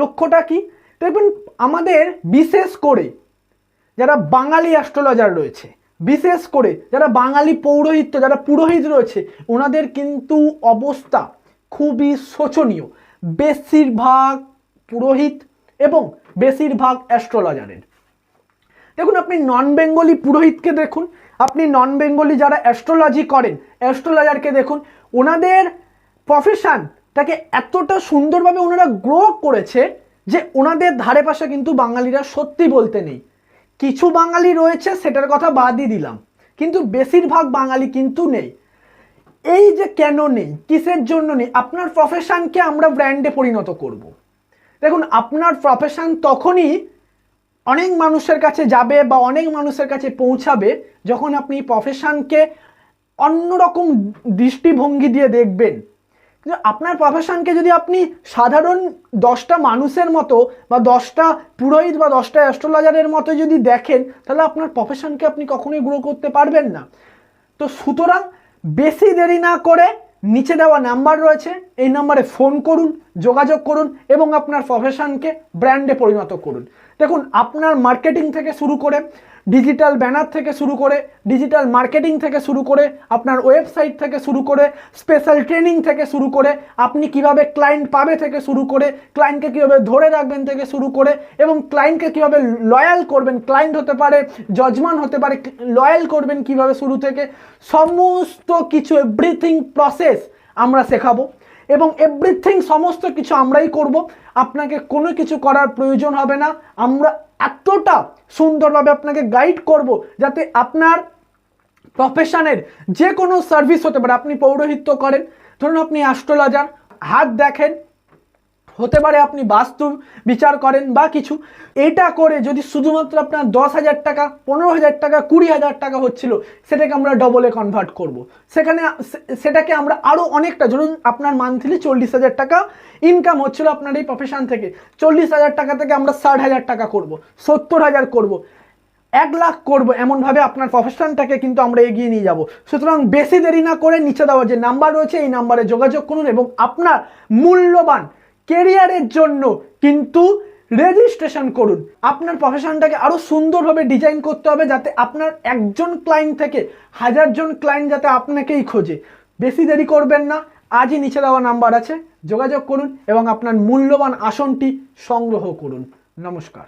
লক্ষ্যটা কি? দেখবেন আমাদের বিশেষ করে যারা বাঙালি অ্যাস্ট্রোলজার রয়েছে, বিশেষ করে যারা বাঙালি পৌরোহিত্য, যারা পুরোহিত রয়েছে, ওনাদের কিন্তু অবস্থা খুবই শোচনীয়। বেশিরভাগ পুরোহিত এবং বেশিরভাগ অ্যাস্ট্রোলজারের দেখুন, আপনি নন বেঙ্গলি পুরোহিতকে দেখুন, আপনি নন বেঙ্গলি যারা অ্যাস্ট্রোলজি করেন অ্যাস্ট্রোলজারকে দেখুন, ওনাদের প্রফেশনটাকে এতটা সুন্দরভাবে ওনারা গ্রো করেছে যে ওনাদের ধারে পাশে কিন্তু বাঙালিরা সত্যি বলতে নেই। কিছু বাঙালি রয়েছে, সেটার কথা বাদই দিলাম। কিন্তু বেশিরভাগ বাঙালি কিন্তু নেই। এই যে কেন নেই? কিসের জন্য নেই? আপনার প্রফেশনকে আমরা ব্র্যান্ডে পরিণত করব। দেখুন, আপনার প্রফেশন তখনই অনেক মানুষের কাছে যাবে বা অনেক মানুষের কাছে পৌঁছাবে যখন আপনি প্রফেশনকে অন্যরকম দৃষ্টিভঙ্গি দিয়ে দেখবেন। আপনার প্রফেশনকে যদি আপনি সাধারণ দশটা মানুষের মতো বা দশটা পুরোহিত বা দশটা অ্যাস্ট্রোলজারের মতো যদি দেখেন, তাহলে আপনার প্রফেশনকে আপনি কখনোই গ্রো করতে পারবেন না। তো সুতরাং বেশি দেরি না করে নিচে দেওয়া নাম্বার রয়েছে, এই নাম্বারে ফোন করুন। যোগাযোগ করুন এবং আপনার প্রফেশনকে ব্র্যান্ডে পরিণত করুন। দেখুন, আপনার মার্কেটিং থেকে শুরু করে ডিজিটাল ব্যানার থেকে শুরু করে ডিজিটাল মার্কেটিং থেকে শুরু করে আপনার ওয়েবসাইট থেকে শুরু করে স্পেশাল ট্রেনিং থেকে শুরু করে আপনি কীভাবে ক্লায়েন্ট পাবে থেকে শুরু করে ক্লায়েন্টকে কীভাবে ধরে রাখবেন থেকে শুরু করে এবং ক্লায়েন্টকে কীভাবে লয়াল করবেন ক্লায়েন্ট হতে পারে জজমান হতে পারে লয়াল করবেন কীভাবে শুরু থেকে, সমস্ত কিছু এভরিথিং প্রসেস আমরা শেখাবো। এবং এভরিথিং সমস্ত কিছু আমরাই করব। আপনাকে কোনো কিছু করার প্রয়োজন হবে না। আমরা এতটা সুন্দরভাবে আপনাকে গাইড করব যাতে আপনার প্রফেশনের যে কোনো সার্ভিস হতে পারে। আপনি পৌরোহিত্য করেন, ধরুন আপনি অ্যাস্ট্রোলজার হাত দেখেন হতে পারে আপনি বাস্তু বিচার করেন বা কিছু। এটা করে যদি শুধুমাত্র আপনার দশ হাজার টাকা, পনেরো হাজার টাকা, কুড়ি হাজার টাকা হচ্ছিল, সেটাকে আমরা ডবলে কনভার্ট করব। সেখানে সেটাকে আমরা আরও অনেকটা, ধরুন আপনার মান্থলি চল্লিশ হাজার টাকা ইনকাম হচ্ছিল আপনার এই প্রফেশন থেকে। চল্লিশ হাজার টাকা থেকে আমরা ষাট হাজার টাকা করব, সত্তর হাজার করব, এক লাখ করব, এমনভাবে আপনার প্রফেশনটাকে কিন্তু আমরা এগিয়ে নিয়ে যাব। সুতরাং বেশি দেরি না করে নিচে দেওয়া যে নাম্বার রয়েছে, এই নাম্বারে যোগাযোগ করুন এবং আপনার মূল্যবান কেরিয়ারের জন্য কিন্তু রেজিস্ট্রেশন করুন। আপনার প্রফেশনটাকে আরও সুন্দরভাবে ডিজাইন করতে হবে যাতে আপনার একজন ক্লায়েন্ট থেকে হাজারজন ক্লায়েন্ট যাতে আপনাকেই খোঁজে। বেশি দেরি করবেন না, আজই নিচে দেওয়া নাম্বার আছে, যোগাযোগ করুন এবং আপনার মূল্যবান আসনটি সংগ্রহ করুন। নমস্কার।